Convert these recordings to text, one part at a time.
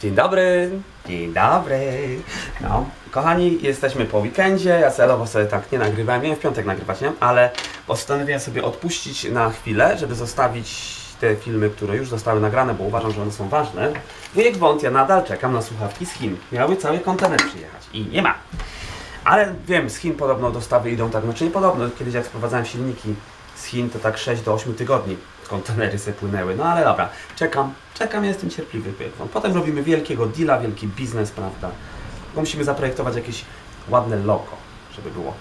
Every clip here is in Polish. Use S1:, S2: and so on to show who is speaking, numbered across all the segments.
S1: Dzień dobry. Dzień dobry. No, kochani, jesteśmy po weekendzie. Ja celowo sobie tak nie nagrywałem. Miałem w piątek nagrywać, nie? Ale postanowiłem sobie odpuścić na chwilę, żeby zostawić te filmy, które już zostały nagrane, bo uważam, że one są ważne. Wujek Wąt, ja nadal czekam na słuchawki z Chin. Miały cały kontener przyjechać i nie ma. Ale wiem, z Chin podobno dostawy idą tak, znaczy nie podobno, kiedyś jak sprowadzałem silniki z Chin, to tak 6 do 8 tygodni kontenery se płynęły. No ale dobra, czekam, czekam, jestem cierpliwy. Potem robimy wielkiego deala, wielki biznes, prawda? Bo musimy zaprojektować jakieś ładne logo, żeby było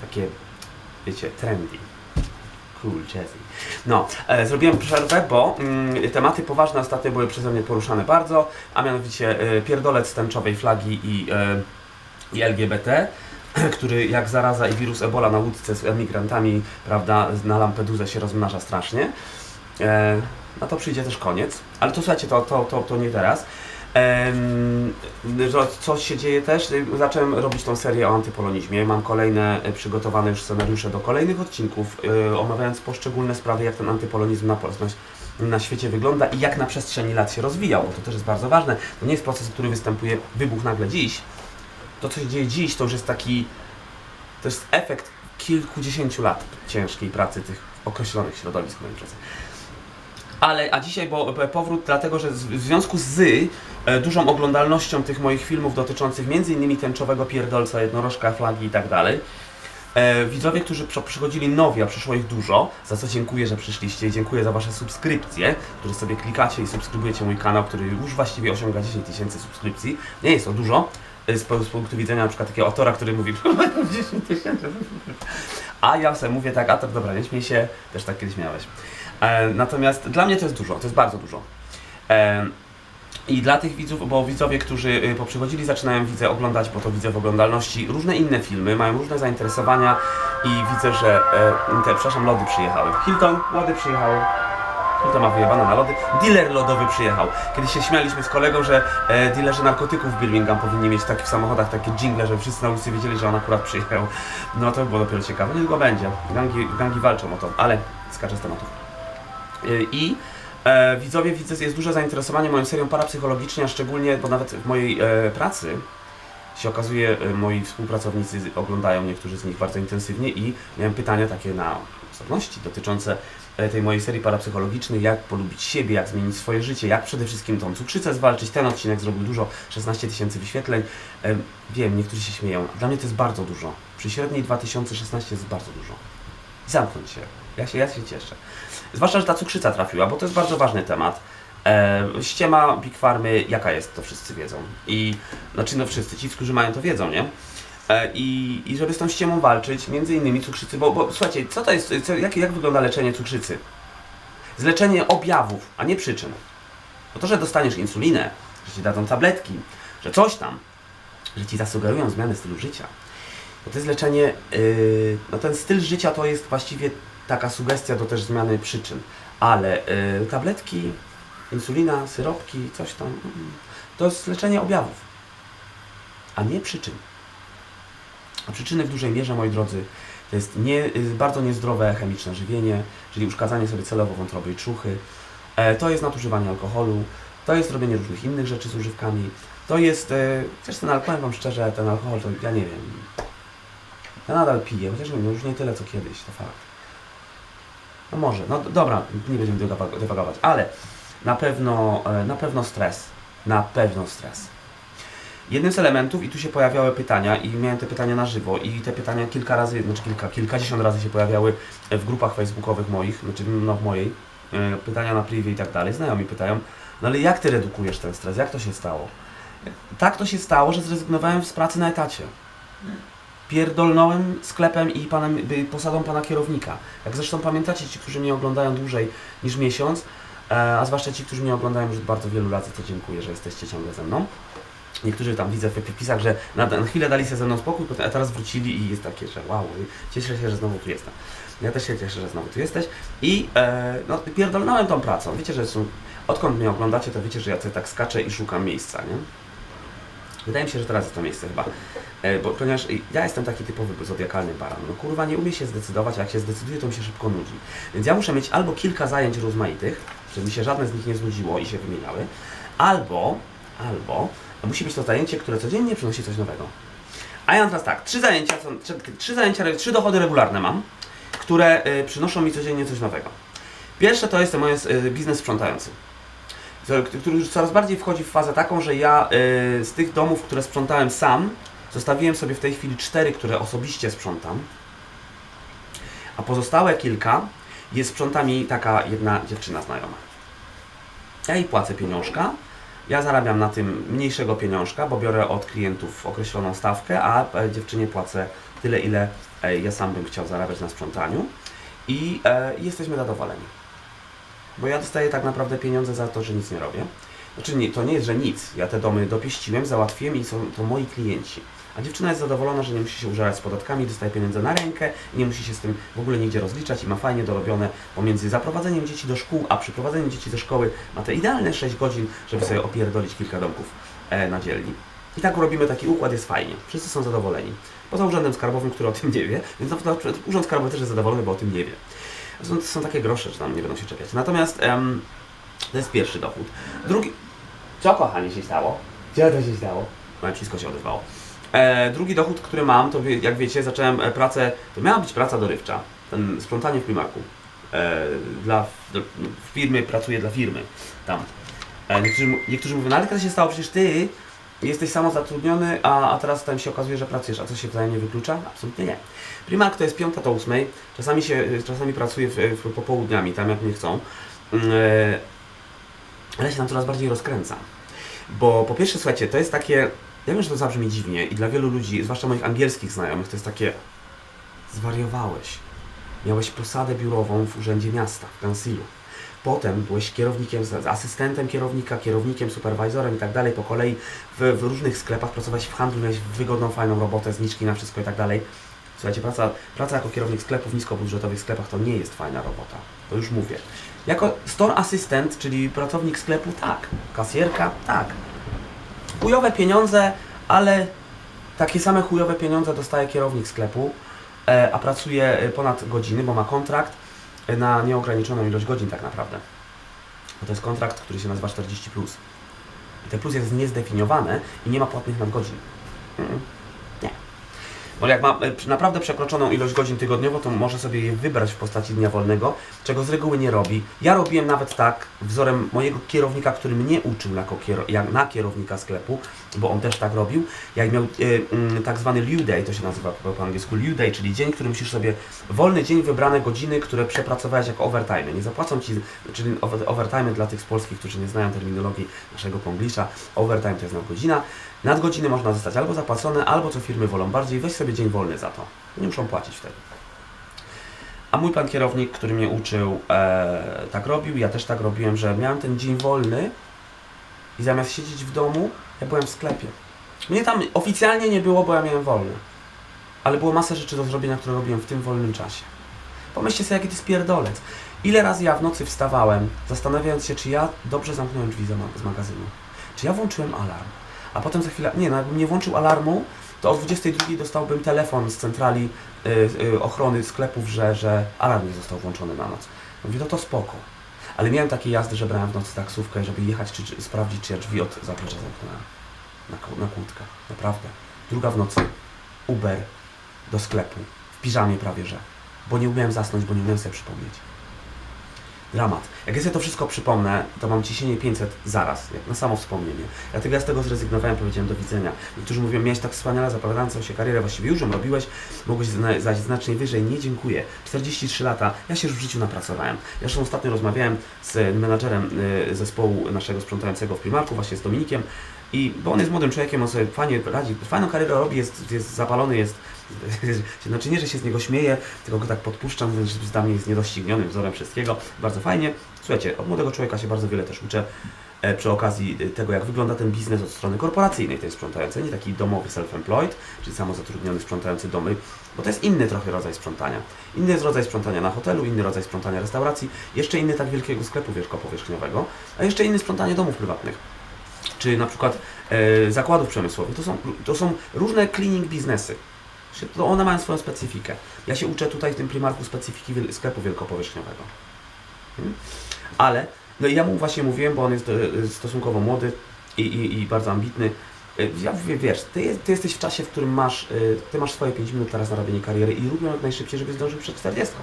S1: takie, wiecie, trendy. Cool, jazzy. No, e, zrobiłem przerwę, bo mm, tematy poważne ostatnio były przeze mnie poruszane bardzo, a mianowicie e, pierdolec tęczowej flagi i, e, i LGBT, który jak zaraza i wirus Ebola na łódce z emigrantami, prawda, na Lampedusę się rozmnaża strasznie. E, no to przyjdzie też koniec, ale to słuchajcie, to, to, to, to nie teraz. Że co się dzieje też? Zacząłem robić tą serię o antypolonizmie. Mam kolejne y, przygotowane już scenariusze do kolejnych odcinków, y, omawiając poszczególne sprawy, jak ten antypolonizm na, na świecie wygląda i jak na przestrzeni lat się rozwijał, bo to też jest bardzo ważne. To nie jest proces, który występuje, wybuch nagle dziś. To, co się dzieje dziś, to już jest taki, to jest efekt kilkudziesięciu lat ciężkiej pracy tych określonych środowisk, moi drodzy. Ale, a dzisiaj, bo powrót, dlatego że w związku z e, dużą oglądalnością tych moich filmów dotyczących m.in. tęczowego pierdolca, jednorożka, flagi i tak dalej, e, widzowie, którzy przy- przychodzili nowi, a przyszło ich dużo, za co dziękuję, że przyszliście i dziękuję za Wasze subskrypcje, które sobie klikacie i subskrybujecie mój kanał, który już właściwie osiąga 10 tysięcy subskrypcji. Nie jest to dużo, e, z, z punktu widzenia na przykład takiego autora, który mówi 10 tysięcy. A ja sobie mówię tak, a to dobra, nie śmiej się, też tak kiedyś miałeś. E, natomiast dla mnie to jest dużo, to jest bardzo dużo. E, I dla tych widzów, bo widzowie, którzy y, poprzychodzili, zaczynają widzę oglądać, bo to widzę w oglądalności, różne inne filmy, mają różne zainteresowania i widzę, że e, te, przepraszam, lody przyjechały. Hilton, lody przyjechały. Hilton ma wyjebane na lody. Dealer lodowy przyjechał. Kiedyś się śmialiśmy z kolegą, że e, dealerzy narkotyków w Birmingham powinni mieć takie w samochodach takie jingle, żeby wszyscy na ulicy wiedzieli, że on akurat przyjechał. No to by było dopiero ciekawe. Niedługo będzie. Gangi, gangi walczą o to, ale skaczę z tematów. I e, widzowie, widzę, jest duże zainteresowanie moją serią parapsychologicznie, a szczególnie, bo nawet w mojej e, pracy się okazuje, e, moi współpracownicy oglądają niektórzy z nich bardzo intensywnie i miałem pytania takie na osobności dotyczące e, tej mojej serii parapsychologicznej, jak polubić siebie, jak zmienić swoje życie, jak przede wszystkim tą cukrzycę zwalczyć. Ten odcinek zrobił dużo, 16 tysięcy wyświetleń. E, Wiem, niektórzy się śmieją. Dla mnie to jest bardzo dużo. Przy średniej 2016 jest bardzo dużo. Zamknąć się. Ja się, ja się cieszę. Zwłaszcza, że ta cukrzyca trafiła, bo to jest bardzo ważny temat. E, ściema Big Farmy, jaka jest, to wszyscy wiedzą. I, znaczy no wszyscy, ci, którzy mają to wiedzą, nie? E, I, I żeby z tą ściemą walczyć, między innymi cukrzycy, bo, bo słuchajcie, co to jest, co, jak, jak wygląda leczenie cukrzycy? Zleczenie objawów, a nie przyczyn. Bo to, że dostaniesz insulinę, że ci dadzą tabletki, że coś tam, że ci zasugerują zmianę stylu życia, to to jest leczenie, yy, no ten styl życia to jest właściwie taka sugestia do też zmiany przyczyn, ale yy, tabletki, insulina, syropki, coś tam, mm, to jest leczenie objawów, a nie przyczyn. A przyczyny w dużej mierze, moi drodzy, to jest nie, yy, bardzo niezdrowe chemiczne żywienie, czyli uszkadzanie sobie celowo wątroby i czuchy, e, to jest nadużywanie alkoholu, to jest robienie różnych innych rzeczy z używkami, to jest, chociaż ten alkohol, wam szczerze, ten alkohol to ja nie wiem, ja nadal piję, chociaż nie, no już nie tyle co kiedyś, to fakt. No może, no dobra, nie będziemy dywago- dywagować, ale na pewno, e, na pewno stres. Na pewno stres. Jednym z elementów, i tu się pojawiały pytania, i miałem te pytania na żywo, i te pytania kilka razy, znaczy kilka, kilkadziesiąt razy się pojawiały w grupach facebookowych moich, znaczy no w mojej, e, pytania na privie i tak dalej. Znajomi pytają, no ale jak ty redukujesz ten stres? Jak to się stało? Tak to się stało, że zrezygnowałem z pracy na etacie pierdolnąłem sklepem i panem, posadą pana kierownika. Jak zresztą pamiętacie, ci, którzy mnie oglądają dłużej niż miesiąc, e, a zwłaszcza ci, którzy mnie oglądają już bardzo wielu za to dziękuję, że jesteście ciągle ze mną. Niektórzy tam widzę w wpisach, że na, na chwilę dali sobie ze mną spokój, a teraz wrócili i jest takie, że wow, cieszę się, że znowu tu jestem. Ja też się cieszę, że znowu tu jesteś. I e, no, pierdolnąłem tą pracą. Wiecie, że są, odkąd mnie oglądacie, to wiecie, że ja sobie tak skaczę i szukam miejsca, nie? Wydaje mi się, że teraz jest to miejsce chyba. E, bo, ponieważ ja jestem taki typowy zodiakalny baran. No kurwa, nie umie się zdecydować, a jak się zdecyduje, to mi się szybko nudzi. Więc ja muszę mieć albo kilka zajęć rozmaitych, żeby mi się żadne z nich nie znudziło i się wymieniały, albo albo musi być to zajęcie, które codziennie przynosi coś nowego. A ja mam teraz tak, trzy zajęcia, trzy, trzy zajęcia, trzy dochody regularne mam, które y, przynoszą mi codziennie coś nowego. Pierwsze to jest mój y, biznes sprzątający, który już coraz bardziej wchodzi w fazę taką, że ja y, z tych domów, które sprzątałem sam, zostawiłem sobie w tej chwili cztery, które osobiście sprzątam, a pozostałe kilka jest sprząta mi taka jedna dziewczyna znajoma. Ja jej płacę pieniążka, ja zarabiam na tym mniejszego pieniążka, bo biorę od klientów określoną stawkę, a e, dziewczynie płacę tyle, ile e, ja sam bym chciał zarabiać na sprzątaniu i e, jesteśmy zadowoleni. Bo ja dostaję tak naprawdę pieniądze za to, że nic nie robię. Znaczy nie, to nie jest, że nic. Ja te domy dopieściłem, załatwiłem i są to moi klienci. A dziewczyna jest zadowolona, że nie musi się użerać z podatkami, dostaje pieniądze na rękę i nie musi się z tym w ogóle nigdzie rozliczać i ma fajnie dorobione pomiędzy zaprowadzeniem dzieci do szkół, a przyprowadzeniem dzieci do szkoły. Ma te idealne 6 godzin, żeby sobie opierdolić kilka domków e, na dzielni. I tak robimy taki układ, jest fajnie. Wszyscy są zadowoleni. Poza urzędem skarbowym, który o tym nie wie, więc na urząd skarbowy też jest zadowolony, bo o tym nie wie. Są, są takie grosze, że tam nie będą się czepiać. Natomiast em, to jest pierwszy dochód. Drugi... Co kochanie się stało? Co to się stało? No wszystko się odezwało. E, drugi dochód, który mam, to jak wiecie, zacząłem e, pracę, to miała być praca dorywcza, ten sprzątanie w Primarku. E, dla do, firmy, pracuję dla firmy tam. Niektórzy, niektórzy mówią, no ale jak to się stało, przecież ty jesteś samozatrudniony, a, a teraz tam się okazuje, że pracujesz, a co się wzajemnie wyklucza? Absolutnie nie. Primark to jest piąta do ósmej, czasami się, czasami pracuję w, w popołudniami, tam jak nie chcą. Mm, ale się tam coraz bardziej rozkręcam. Bo po pierwsze, słuchajcie, to jest takie. Ja wiem, że to zabrzmi dziwnie i dla wielu ludzi, zwłaszcza moich angielskich znajomych, to jest takie. Zwariowałeś. Miałeś posadę biurową w urzędzie miasta, w kansilu. Potem byłeś kierownikiem, asystentem kierownika, kierownikiem, superwajzorem i tak dalej. Po kolei w, w różnych sklepach pracowałeś w handlu, miałeś wygodną, fajną robotę, zniżki na wszystko i tak dalej. Słuchajcie, praca, praca jako kierownik sklepów w niskobudżetowych sklepach to nie jest fajna robota. To już mówię. Jako store assistant, czyli pracownik sklepu, tak. Kasjerka, tak. Chujowe pieniądze, ale takie same chujowe pieniądze dostaje kierownik sklepu, e, a pracuje e, ponad godziny, bo ma kontrakt e, na nieograniczoną ilość godzin tak naprawdę. Bo to jest kontrakt, który się nazywa 40+. Plus. I te plus jest niezdefiniowane i nie ma płatnych nadgodzin. Mm. Bo jak ma e, naprawdę przekroczoną ilość godzin tygodniowo, to może sobie je wybrać w postaci dnia wolnego, czego z reguły nie robi. Ja robiłem nawet tak, wzorem mojego kierownika, który mnie uczył jako jak na kierownika sklepu, bo on też tak robił. Jak miał e, mm, tak zwany liu day, to się nazywa po, angielsku liu day, czyli dzień, który musisz sobie, wolny dzień, wybrane godziny, które przepracowałeś jako overtime. Nie zapłacą Ci, czyli over- overtime dla tych z Polski, którzy nie znają terminologii naszego ponglisza, overtime to jest nadgodzina. Nadgodziny można zostać albo zapłacone, albo co firmy wolą bardziej, weź sobie dzień wolny za to. Nie muszą płacić wtedy. A mój pan kierownik, który mnie uczył, e, tak robił, ja też tak robiłem, że miałem ten dzień wolny i zamiast siedzieć w domu, ja byłem w sklepie. Mnie tam oficjalnie nie było, bo ja miałem wolny. Ale było masę rzeczy do zrobienia, które robiłem w tym wolnym czasie. Pomyślcie sobie, jaki to jest pierdolec. Ile razy ja w nocy wstawałem, zastanawiając się, czy ja dobrze zamknąłem drzwi z magazynu. Czy ja włączyłem alarm. A potem za chwilę, nie, no jakbym nie włączył alarmu, to o 22 dostałbym telefon z centrali y, y, ochrony sklepów, że, że alarm nie został włączony na noc. Mówię, no to spoko. Ale miałem takie jazdy, że brałem w nocy taksówkę, żeby jechać, czy, czy sprawdzić, czy ja drzwi od zaplecza zamknąłem. Na, na kłódkę. Naprawdę. Druga w nocy. Uber do sklepu. W piżamie prawie, że. Bo nie umiałem zasnąć, bo nie umiałem sobie przypomnieć. Dramat. Jak ja sobie to wszystko przypomnę, to mam ciśnienie 500 zaraz, jak na samo wspomnienie. Dlatego ja z tego zrezygnowałem, powiedziałem do widzenia. Niektórzy mówią, miałeś tak wspaniale zapowiadającą się karierę, właściwie już ją robiłeś, mogłeś zajść znacznie wyżej. Nie, dziękuję. 43 lata, ja się już w życiu napracowałem. Ja zresztą ostatnio rozmawiałem z menadżerem y, zespołu naszego sprzątającego w Primarku, właśnie z Dominikiem, i bo on jest młodym człowiekiem, on sobie fajnie radzi, fajną karierę robi, jest, jest zapalony, jest, znaczy nie, że się z niego śmieję, tylko go tak podpuszczam, że dla mnie jest niedoścignionym wzorem wszystkiego, bardzo fajnie. Słuchajcie, od młodego człowieka się bardzo wiele też uczę e, przy okazji e, tego, jak wygląda ten biznes od strony korporacyjnej, tej sprzątającej, nie taki domowy self-employed, czyli samozatrudniony sprzątający domy, bo to jest inny trochę rodzaj sprzątania. Inny jest rodzaj sprzątania na hotelu, inny rodzaj sprzątania restauracji, jeszcze inny tak wielkiego sklepu wielkopowierzchniowego, a jeszcze inny sprzątanie domów prywatnych czy na przykład e, zakładów przemysłowych. To są, to są różne cleaning biznesy. To one mają swoją specyfikę. Ja się uczę tutaj w tym primarku specyfiki sklepu wielkopowierzchniowego. Hmm? Ale, no i ja mu właśnie mówiłem, bo on jest e, stosunkowo młody, i, i, i bardzo ambitny. Y, Ja mówię, wiesz, ty, ty jesteś w czasie, w którym masz, y, ty masz swoje 5 minut teraz na robienie kariery i rób ją jak najszybciej, żeby zdążył przed 40.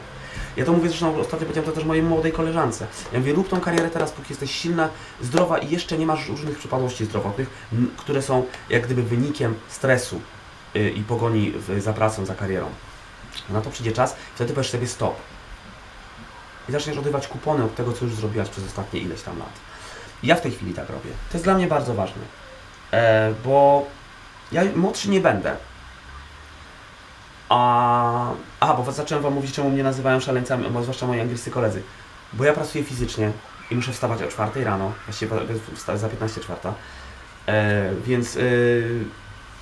S1: Ja to mówię zresztą ostatnio powiedziałem to też mojej młodej koleżance. Ja mówię, rób tą karierę teraz, póki jesteś silna, zdrowa i jeszcze nie masz różnych przypadłości zdrowotnych, które są jak gdyby wynikiem stresu i pogoni za pracą, za karierą. Na to przyjdzie czas, wtedy powiesz sobie stop. I zaczniesz odbywać kupony od tego, co już zrobiłaś przez ostatnie ileś tam lat. Ja w tej chwili tak robię. To jest dla mnie bardzo ważne. E, bo ja młodszy nie będę. A, a, bo zacząłem Wam mówić, czemu mnie nazywają szaleńcami, bo zwłaszcza moi angielscy koledzy. Bo ja pracuję fizycznie i muszę wstawać o 4 rano, właściwie za 15 czwarta. E, więc e,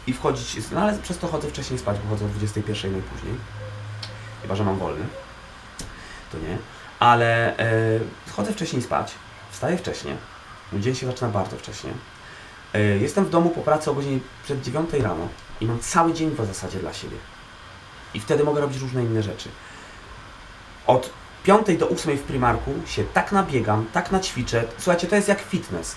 S1: i wchodzić, no ale przez to chodzę wcześniej spać, bo chodzę o 21 najpóźniej. Chyba, że mam wolny. To nie. Ale e, chodzę wcześniej spać, wstaję wcześniej. Dzień się zaczyna bardzo wcześnie. E, jestem w domu po pracy o godzinie przed 9 rano i mam cały dzień w zasadzie dla siebie. I wtedy mogę robić różne inne rzeczy. Od 5 do 8 w Primarku się tak nabiegam, tak naćwiczę. Słuchajcie, to jest jak fitness.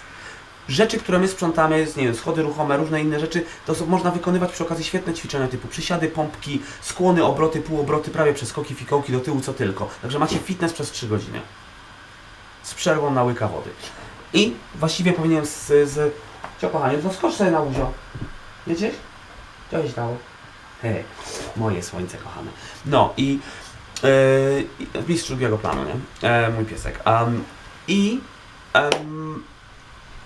S1: Rzeczy, które my sprzątamy, nie wiem, schody ruchome, różne inne rzeczy, to można wykonywać przy okazji świetne ćwiczenia typu przysiady, pompki, skłony, obroty, półobroty, prawie przeskoki, fikołki do tyłu, co tylko. Także macie fitness przez 3 godziny. Z przerwą na łyka wody. I właściwie powinienem z... z... Cio, kochanie, to skocz sobie na łóżko. Wiecie? Co się stało? Hej, moje słońce kochane. No i yy, mistrz drugiego planu, nie? E, mój piesek. Um, I em,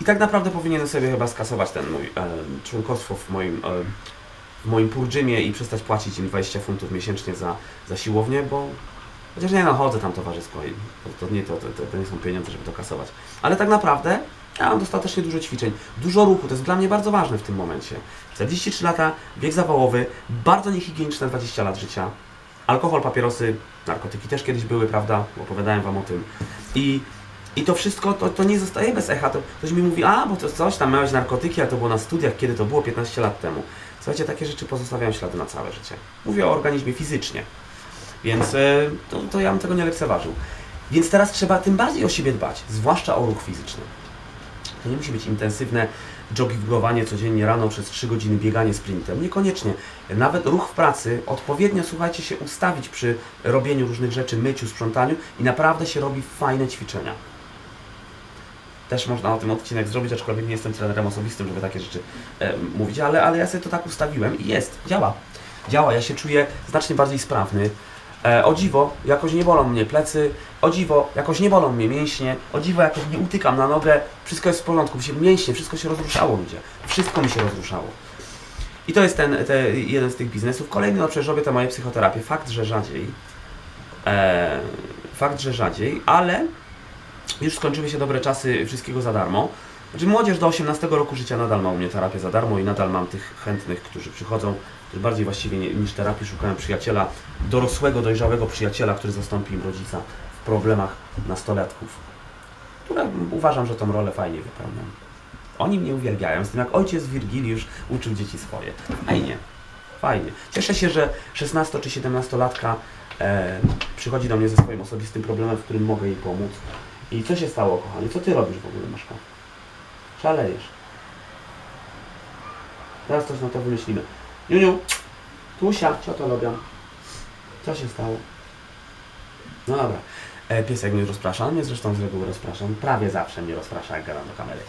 S1: i tak naprawdę powinienem sobie chyba skasować ten mój em, członkostwo w moim, em, w moim i przestać płacić im 20 funtów miesięcznie za, za siłownię, bo chociaż nie no, chodzę tam towarzysko i to, to, nie, to, to, to nie są pieniądze, żeby to kasować. Ale tak naprawdę ja mam dostatecznie dużo ćwiczeń, dużo ruchu, to jest dla mnie bardzo ważne w tym momencie. 43 lata, wiek zawałowy, bardzo niehigieniczne 20 lat życia. Alkohol, papierosy, narkotyki też kiedyś były, prawda? Opowiadałem Wam o tym. I, i to wszystko, to, to nie zostaje bez echa. To, ktoś mi mówi, a, bo to coś tam miałeś narkotyki, a to było na studiach, kiedy to było 15 lat temu. Słuchajcie, takie rzeczy pozostawiają ślady na całe życie. Mówię o organizmie fizycznie. Więc e, to, to ja bym tego nie lekceważył. Więc teraz trzeba tym bardziej o siebie dbać, zwłaszcza o ruch fizyczny. To nie musi być intensywne joggingowanie codziennie rano przez 3 godziny, bieganie sprintem. Niekoniecznie. Nawet ruch w pracy, odpowiednio, słuchajcie, się ustawić przy robieniu różnych rzeczy, myciu, sprzątaniu i naprawdę się robi fajne ćwiczenia. Też można o tym odcinek zrobić, aczkolwiek nie jestem trenerem osobistym, żeby takie rzeczy e, mówić, ale, ale ja sobie to tak ustawiłem i jest, działa. Działa, ja się czuję znacznie bardziej sprawny. E, o dziwo, jakoś nie bolą mnie plecy, o dziwo, jakoś nie bolą mnie mięśnie, o dziwo, jakoś nie utykam na nogę, wszystko jest w porządku, mięśnie, wszystko się rozruszało ludzie, wszystko mi się rozruszało. I to jest ten, te, jeden z tych biznesów. Kolejny, no przecież robię te moje psychoterapie, fakt, że rzadziej, e, fakt, że rzadziej, ale już skończyły się dobre czasy wszystkiego za darmo. Znaczy młodzież do 18 roku życia nadal ma u mnie terapię za darmo i nadal mam tych chętnych, którzy przychodzą, którzy bardziej właściwie niż terapii szukają przyjaciela, dorosłego, dojrzałego przyjaciela, który zastąpi im rodzica w problemach nastolatków. Które uważam, że tą rolę fajnie wypełniam. Oni mnie uwielbiają, z tym jak ojciec Wirgiliusz uczył dzieci swoje. Fajnie, fajnie. Cieszę się, że 16 czy 17 latka e, przychodzi do mnie ze swoim osobistym problemem, w którym mogę jej pomóc. I co się stało, kochanie? Co ty robisz w ogóle, Maszka? Szalejesz. Teraz coś na to wymyślimy. Juniu, Tusia, co to robią? Co się stało? No dobra. E, piesek mnie rozprasza, mnie zresztą z reguły rozprasza. On prawie zawsze mnie rozprasza, jak gadam do kamery.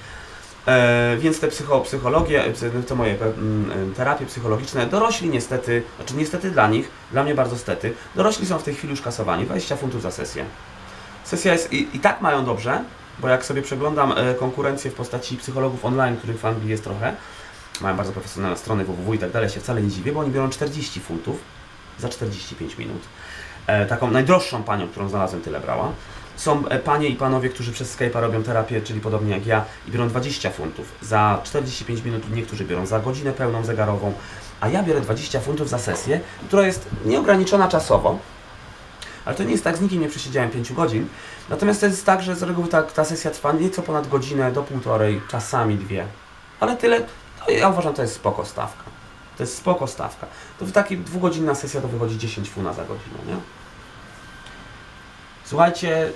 S1: E, więc te psycho, psychologie, psy- te moje mm, e, terapie psychologiczne, dorośli niestety, znaczy niestety dla nich, dla mnie bardzo stety, dorośli są w tej chwili już kasowani, 20 funtów za sesję. Sesja jest i, i tak mają dobrze, bo jak sobie przeglądam e, konkurencję w postaci psychologów online, których w Anglii jest trochę, mają bardzo profesjonalne strony www i tak dalej, się wcale nie dziwię, bo oni biorą 40 funtów za 45 minut. E, taką najdroższą panią, którą znalazłem, tyle brała. Są e, panie i panowie, którzy przez Skype'a robią terapię, czyli podobnie jak ja, i biorą 20 funtów za 45 minut, niektórzy biorą za godzinę pełną zegarową, a ja biorę 20 funtów za sesję, która jest nieograniczona czasowo, ale to nie jest tak, z nikim nie przesiedziałem 5 godzin. Natomiast to jest tak, że z reguły ta, ta sesja trwa nieco ponad godzinę do półtorej, czasami dwie. Ale tyle, to ja uważam, to jest spoko stawka. To jest spoko stawka. To w takiej dwugodzinna sesja to wychodzi 10 funa za godzinę, nie? Słuchajcie,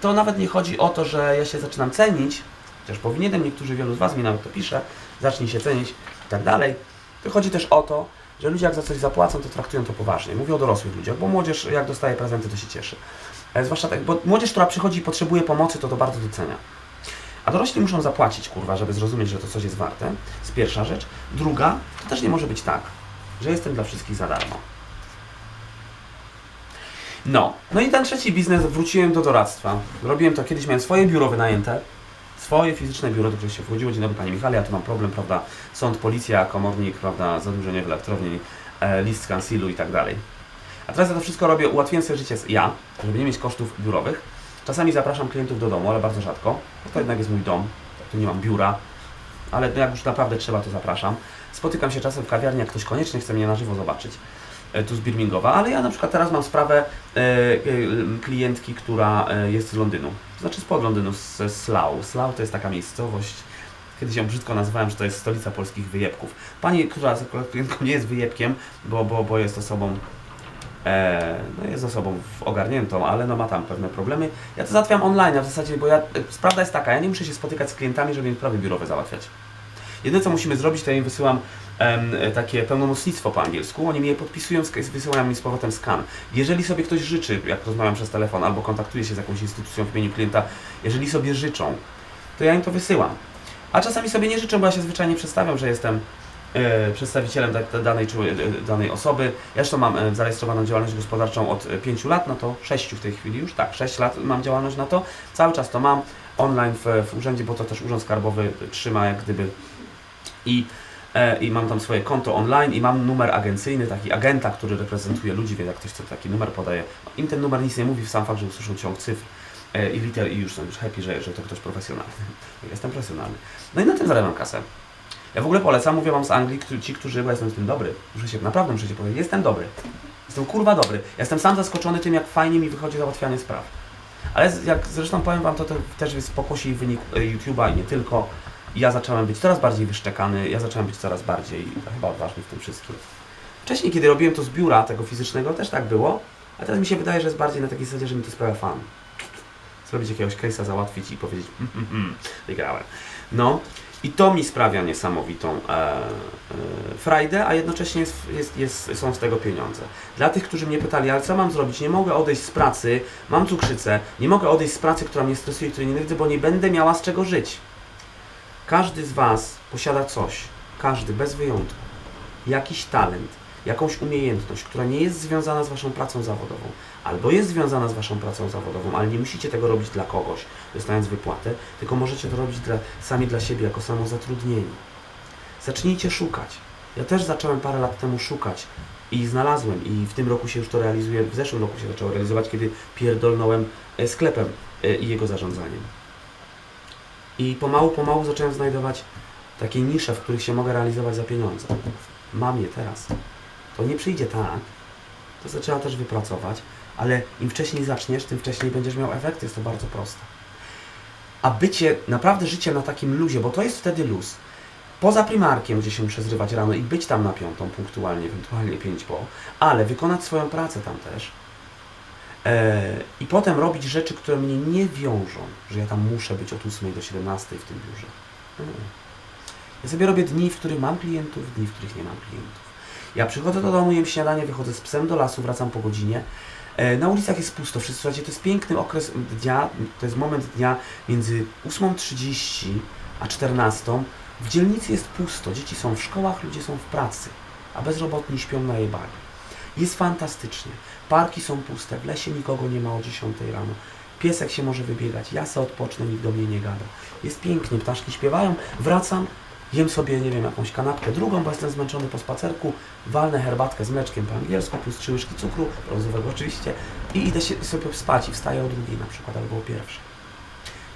S1: to nawet nie chodzi o to, że ja się zaczynam cenić, chociaż powinienem, niektórzy, wielu z Was mi nawet to pisze, zacznij się cenić i tak dalej. To chodzi też o to, że ludzie jak za coś zapłacą, to traktują to poważnie. Mówię o dorosłych ludziach, bo młodzież jak dostaje prezenty, to się cieszy. E, Zwłaszcza tak, bo młodzież, która przychodzi i potrzebuje pomocy, to to bardzo docenia. A dorośli muszą zapłacić, kurwa, żeby zrozumieć, że to coś jest warte. To jest pierwsza rzecz. Druga, to też nie może być tak, że jestem dla wszystkich za darmo. No, no i ten trzeci biznes wróciłem do doradztwa. Robiłem to kiedyś, miałem swoje biuro wynajęte, swoje fizyczne biuro, do którego się wchodziło. Dzień dobry Panie Michale, ja tu mam problem, prawda, sąd, policja, komornik, prawda, zadłużenie w elektrowni, e, list z kansilu i tak dalej. A teraz ja to wszystko robię, ułatwiając sobie życie ja, żeby nie mieć kosztów biurowych. Czasami zapraszam klientów do domu, ale bardzo rzadko, bo to jednak jest mój dom, tu nie mam biura, ale no jak już naprawdę trzeba, to zapraszam. Spotykam się czasem w kawiarni, jak ktoś koniecznie chce mnie na żywo zobaczyć, tu z Birmingowa, ale ja na przykład teraz mam sprawę e, e, klientki, która e, jest z Londynu, znaczy spod Londynu, z Slough. Slough to jest taka miejscowość, kiedyś ją brzydko nazwałem, że to jest stolica polskich wyjebków. Pani, która akurat klientką nie jest wyjebkiem, bo, bo, bo jest osobą E, no jest osobą ogarniętą, ale no ma tam pewne problemy. Ja to załatwiam online, a w zasadzie, bo ja, e, prawda jest taka, ja nie muszę się spotykać z klientami, żeby im sprawy biurowe załatwiać. Jedyne co musimy zrobić, to ja im wysyłam em, takie pełnomocnictwo po angielsku, oni mi je podpisują, wysyłają mi z powrotem skan. Jeżeli sobie ktoś życzy, jak rozmawiam przez telefon, albo kontaktuje się z jakąś instytucją w imieniu klienta, jeżeli sobie życzą, to ja im to wysyłam. A czasami sobie nie życzę, bo ja się zwyczajnie przedstawiam, że jestem e, przedstawicielem da- da- danej, e, danej osoby. Ja zresztą mam e, zarejestrowaną działalność gospodarczą od 5 lat, no to 6 w tej chwili już, tak, 6 lat mam działalność na to. Cały czas to mam online w, w urzędzie, bo to też Urząd Skarbowy trzyma jak gdyby i, e, i mam tam swoje konto online i mam numer agencyjny, taki agenta, który reprezentuje ludzi, więc jak ktoś chce taki numer podaje. Im ten numer nic nie mówi, sam fakt, że usłyszą ciąg cyfr e, i liter i już są już happy, że, że to ktoś profesjonalny. Jestem profesjonalny. No i na tym zarabiam kasę. Ja w ogóle polecam, mówię wam z Anglii, ci, którzy, ja jestem w tym dobry, muszę się, naprawdę muszę się powiedzieć, jestem dobry. Jestem kurwa dobry. Ja jestem sam zaskoczony tym, jak fajnie mi wychodzi załatwianie spraw. Ale jak zresztą powiem wam, to, to też jest pokłosi wynik e, YouTube'a i nie tylko. Ja zacząłem być coraz bardziej wyszczekany, ja zacząłem być coraz bardziej chyba odważny w tym wszystkim. Wcześniej, kiedy robiłem to z biura tego fizycznego, też tak było, a teraz mi się wydaje, że jest bardziej na takiej zasadzie, że mi to sprawia fan. Zrobić jakiegoś case'a, załatwić i powiedzieć, mm, mm, mm, wygrałem. No, i to mi sprawia niesamowitą e, e, frajdę, a jednocześnie jest, jest, jest, są z tego pieniądze. Dla tych, którzy mnie pytali, ale co mam zrobić? Nie mogę odejść z pracy, mam cukrzycę, nie mogę odejść z pracy, która mnie stresuje, której nienawidzę, bo nie będę miała z czego żyć. Każdy z Was posiada coś, każdy, bez wyjątku, jakiś talent, jakąś umiejętność, która nie jest związana z Waszą pracą zawodową, albo jest związana z Waszą pracą zawodową, ale nie musicie tego robić dla kogoś, dostając wypłatę, tylko możecie to robić dla, sami dla siebie, jako samozatrudnieni. Zacznijcie szukać. Ja też zacząłem parę lat temu szukać i znalazłem i w tym roku się już to realizuje, w zeszłym roku się zaczęło realizować, kiedy pierdolnąłem e, sklepem e, i jego zarządzaniem. I pomału, pomału zacząłem znajdować takie nisze, w których się mogę realizować za pieniądze. Mam je teraz. To nie przyjdzie tak. To trzeba też wypracować, ale im wcześniej zaczniesz, tym wcześniej będziesz miał efekt. Jest to bardzo proste. A bycie, naprawdę życie na takim luzie, bo to jest wtedy luz. Poza primarkiem, gdzie się muszę zrywać rano i być tam na piątą punktualnie, ewentualnie pięć po, ale wykonać swoją pracę tam też. E, I potem robić rzeczy, które mnie nie wiążą, że ja tam muszę być od 8 do 17 w tym biurze. Mm. Ja sobie robię dni, w których mam klientów, dni, w których nie mam klientów. Ja przychodzę do domu, jem śniadanie, wychodzę z psem do lasu, wracam po godzinie. E, Na ulicach jest pusto, wszyscy słuchajcie, to jest piękny okres dnia, to jest moment dnia między 8.30 a 14. W dzielnicy jest pusto, dzieci są w szkołach, ludzie są w pracy, a bezrobotni śpią na jebaniu. Jest fantastycznie. Parki są puste, w lesie nikogo nie ma o 10 rano. Piesek się może wybiegać, ja se odpocznę, nikt do mnie nie gada. Jest pięknie, ptaszki śpiewają, wracam, jem sobie, nie wiem, jakąś kanapkę drugą, bo jestem zmęczony po spacerku, walnę herbatkę z mleczkiem po angielsku, plus trzy łyżki cukru, brązowego oczywiście, i idę się sobie spać i wstaję o drugiej na przykład, albo o pierwszej.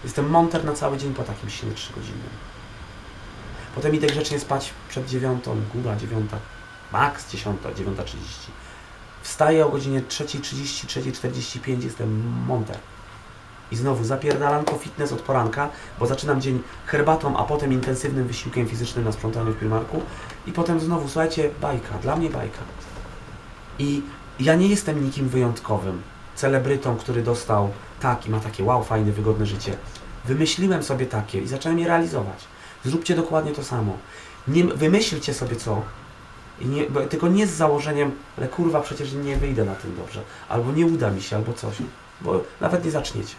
S1: Jestem monter na cały dzień po takim śnie 3 godzinnym. Potem idę grzecznie spać przed dziewiątą, góra dziewiąta, max dziesiąta, dziewiąta trzydzieści. Wstaję o godzinie 3.30, 3.45, jestem monter. I znowu zapierdalanko fitness od poranka, bo zaczynam dzień herbatą, a potem intensywnym wysiłkiem fizycznym na sprzątaniu w Primarku. I potem znowu, słuchajcie, bajka, dla mnie bajka. I ja nie jestem nikim wyjątkowym, celebrytą, który dostał tak i ma takie wow, fajne, wygodne życie. Wymyśliłem sobie takie i zacząłem je realizować. Zróbcie dokładnie to samo. Nie, wymyślcie sobie co, nie, bo, tylko nie z założeniem, ale kurwa, przecież nie wyjdę na tym dobrze, albo nie uda mi się, albo coś, bo nawet nie zaczniecie.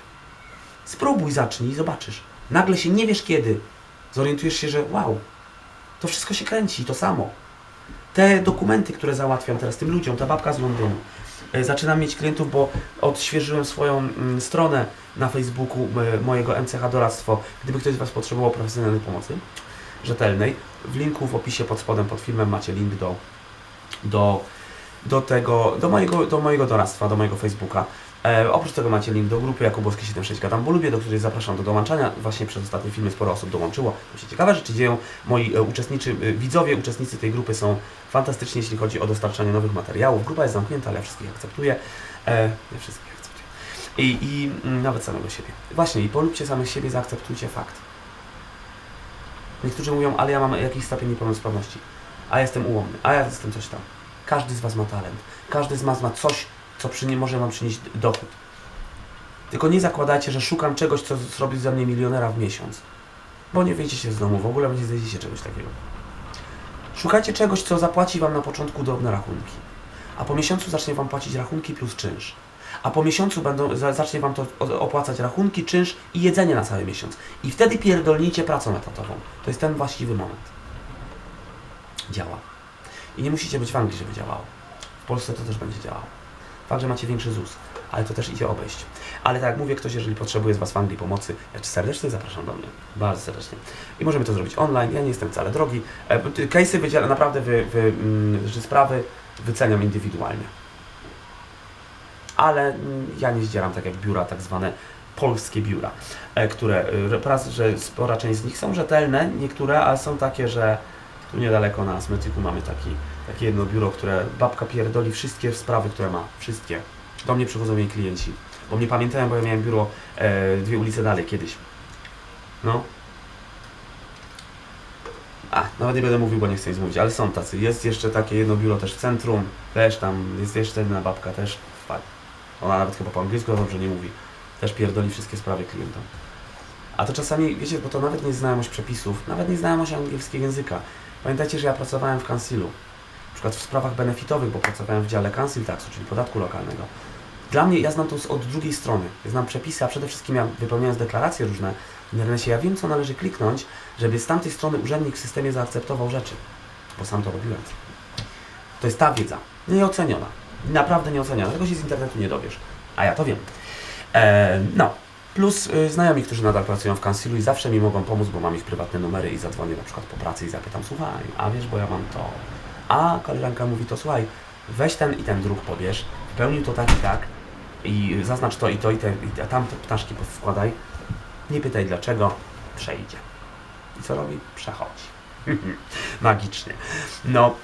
S1: Spróbuj, zacznij i zobaczysz. Nagle się nie wiesz kiedy. Zorientujesz się, że wow, to wszystko się kręci, to samo. Te dokumenty, które załatwiam teraz tym ludziom, ta babka z Londynu, e, zaczynam mieć klientów, bo odświeżyłem swoją mm, stronę na Facebooku e, mojego MCH Doradztwo. Gdyby ktoś z Was potrzebował profesjonalnej pomocy, rzetelnej, w linku w opisie pod spodem, pod filmem macie link do, do, do tego, do mojego, do mojego doradztwa, do mojego Facebooka. E, oprócz tego macie link do grupy Jakubowski 76 Gadam, bo lubię, do której zapraszam do dołączania. Właśnie przez ostatnie filmy sporo osób dołączyło. Tam się ciekawe rzeczy dzieją. Moi e, uczestniczy, e, widzowie, uczestnicy tej grupy są fantastyczni, jeśli chodzi o dostarczanie nowych materiałów. Grupa jest zamknięta, ale ja wszystkich akceptuję. E, nie wszystkich akceptuję. I, i mm, nawet samego siebie. Właśnie, i polubcie samych siebie, zaakceptujcie fakt. Niektórzy mówią, ale ja mam jakiś stopień niepełnosprawności, a jestem ułomny, a ja jestem coś tam. Każdy z Was ma talent. Każdy z Was ma coś, co przynie, może Wam przynieść dochód. Tylko nie zakładajcie, że szukam czegoś, co zrobi ze mnie milionera w miesiąc. Bo nie wyjdziecie z domu, w ogóle nie znajdziecie czegoś takiego. Szukajcie czegoś, co zapłaci Wam na początku drobne rachunki. A po miesiącu zacznie Wam płacić rachunki plus czynsz. A po miesiącu będą, za- zacznie Wam to opłacać rachunki, czynsz i jedzenie na cały miesiąc. I wtedy pierdolnijcie pracą etatową. To jest ten właściwy moment. Działa. I nie musicie być w Anglii, żeby działało. W Polsce to też będzie działało. Fakt, że macie większy ZUS, ale to też idzie obejść. Ale tak jak mówię, ktoś, jeżeli potrzebuje z Was w Anglii pomocy, ja serdecznie zapraszam do mnie. Bardzo serdecznie. I możemy to zrobić online. Ja nie jestem wcale drogi. E, Case'y wydziela, naprawdę wy, wy, mm, że sprawy wyceniam indywidualnie. Ale mm, ja nie zdzieram tak jak biura, tak zwane polskie biura, e, które, y, raz, że spora część z nich są rzetelne, niektóre, ale są takie, że tu niedaleko na Smytyku mamy taki, takie jedno biuro, które babka pierdoli wszystkie sprawy, które ma. Wszystkie. Do mnie przychodzą jej klienci. Bo mnie pamiętają, bo ja miałem biuro e, dwie ulice dalej kiedyś. No. A, nawet nie będę mówił, bo nie chcę nic mówić, ale są tacy. Jest jeszcze takie jedno biuro też w centrum, też tam jest jeszcze jedna babka też. Fakt. Ona nawet chyba po angielsku dobrze nie mówi. Też pierdoli wszystkie sprawy klientom. A to czasami, wiecie, bo to nawet nie znajomość przepisów, nawet nie znajomość angielskiego języka. Pamiętajcie, że ja pracowałem w kansilu. Na przykład w sprawach benefitowych, bo pracowałem w dziale council taxu, czyli podatku lokalnego. Dla mnie, ja znam to od drugiej strony. Ja znam przepisy, a przede wszystkim ja wypełniając deklaracje różne w internecie, ja wiem, co należy kliknąć, żeby z tamtej strony urzędnik w systemie zaakceptował rzeczy. Bo sam to robiłem. To jest ta wiedza. Nieoceniona. Naprawdę nieoceniona. Tego się z internetu nie dowiesz. A ja to wiem. E, no. Plus y, znajomi, którzy nadal pracują w kansilu i zawsze mi mogą pomóc, bo mam ich prywatne numery i zadzwonię na przykład po pracy i zapytam, słuchaj, a wiesz, bo ja mam to. A koleżanka mówi to, słuchaj, weź ten i ten druk pobierz, wypełnij to tak i tak i zaznacz to i to i, te, i te, tam te ptaszki wkładaj. Nie pytaj dlaczego, przejdzie. I co robi? Przechodzi. Magicznie. No.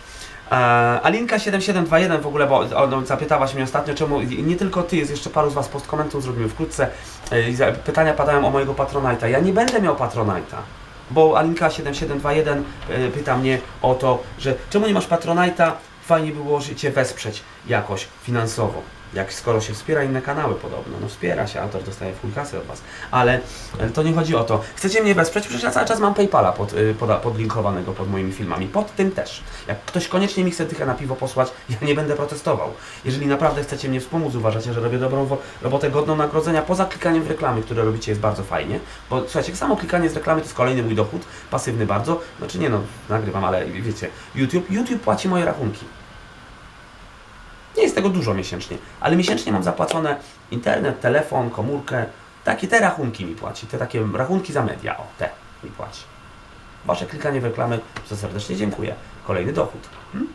S1: E, Alinka 7721 w ogóle, bo o, no, zapytałaś mnie ostatnio, czemu nie tylko ty, jest jeszcze paru z was postkomentów, zrobimy wkrótce. E, pytania padają o mojego Patronite'a. Ja nie będę miał Patronite'a. Bo Alinka 7721 e, pyta mnie o to, że czemu nie masz Patronite'a? Fajnie by było Cię wesprzeć jakoś finansowo. Jak skoro się wspiera inne kanały podobno. No wspiera się, autor dostaje chuj kasy od Was. Ale e, to nie chodzi o to. Chcecie mnie wesprzeć? Przecież ja cały czas mam Paypala pod, y, podlinkowanego pod moimi filmami. Pod tym też. Jak ktoś koniecznie mi chce dychę na piwo posłać, ja nie będę protestował. Jeżeli naprawdę chcecie mnie wspomóc, uważacie, że robię dobrą robotę godną nagrodzenia, poza klikaniem w reklamy, które robicie jest bardzo fajnie. Bo słuchajcie, samo klikanie z reklamy to jest kolejny mój dochód, pasywny bardzo. Znaczy nie no, nagrywam, ale wiecie, YouTube, YouTube płaci moje rachunki. Nie jest tego dużo miesięcznie, ale miesięcznie mam zapłacone internet, telefon, komórkę. Takie te rachunki mi płaci, te takie rachunki za media, o, te mi płaci. Wasze klikanie w reklamy, to serdecznie dziękuję. Kolejny dochód. Hmm?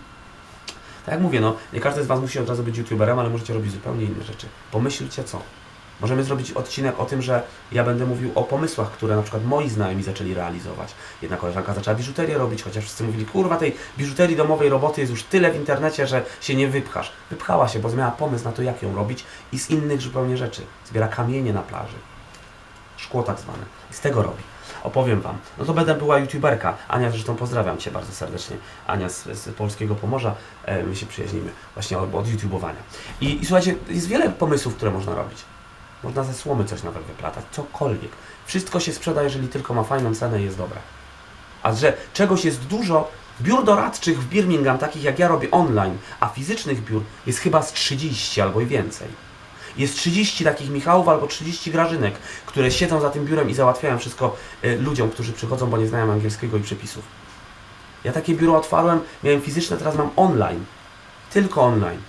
S1: Tak jak mówię, no, nie każdy z Was musi od razu być youtuberem, ale możecie robić zupełnie inne rzeczy. Pomyślcie co. Możemy zrobić odcinek o tym, że ja będę mówił o pomysłach, które na przykład moi znajomi zaczęli realizować. Jedna koleżanka zaczęła biżuterię robić, chociaż wszyscy mówili, kurwa, tej biżuterii domowej roboty jest już tyle w internecie, że się nie wypchasz. Wypchała się, bo miała pomysł na to, jak ją robić i z innych zupełnie rzeczy. Zbiera kamienie na plaży. Szkło tak zwane. I z tego robi. Opowiem Wam. No to będę była youtuberka. Ania, zresztą pozdrawiam Cię bardzo serdecznie. Ania z, z Polskiego Pomorza. E, my się przyjaźnimy właśnie od, od youtubowania. I, I słuchajcie, jest wiele pomysłów, które można robić. Można ze słomy coś nawet wyplatać, cokolwiek. Wszystko się sprzeda, jeżeli tylko ma fajną cenę i jest dobre. A że czegoś jest dużo, biur doradczych w Birmingham, takich jak ja robię online, a fizycznych biur jest chyba z 30 albo i więcej. Jest 30 takich Michałów albo 30 Grażynek, które siedzą za tym biurem i załatwiają wszystko y, ludziom, którzy przychodzą, bo nie znają angielskiego i przepisów. Ja takie biuro otwarłem, miałem fizyczne, teraz mam online. Tylko online.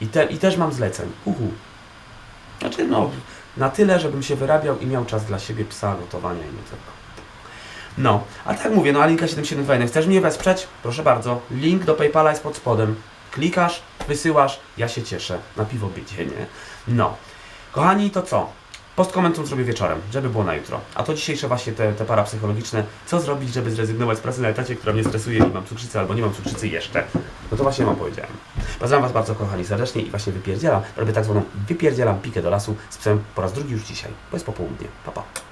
S1: I, te, i też mam zleceń. Uhu. Znaczy, no, na tyle, żebym się wyrabiał i miał czas dla siebie, psa, gotowania i nie tylko. No, a tak mówię, no Alinka 771, chcesz mnie wesprzeć? Proszę bardzo, link do Paypala jest pod spodem. Klikasz, wysyłasz, ja się cieszę. Na piwo bycie, nie? No. Kochani, to co? Postkomentum zrobię wieczorem, żeby było na jutro. A to dzisiejsze właśnie te, te parapsychologiczne, co zrobić, żeby zrezygnować z pracy na etacie, która mnie stresuje i mam cukrzycę albo nie mam cukrzycy jeszcze. No to właśnie wam powiedziałem. Pozdrawiam was bardzo kochani serdecznie i właśnie wypierdzielam, robię tak zwaną wypierdzielam pikę do lasu z psem po raz drugi już dzisiaj, bo jest popołudnie. Pa, pa.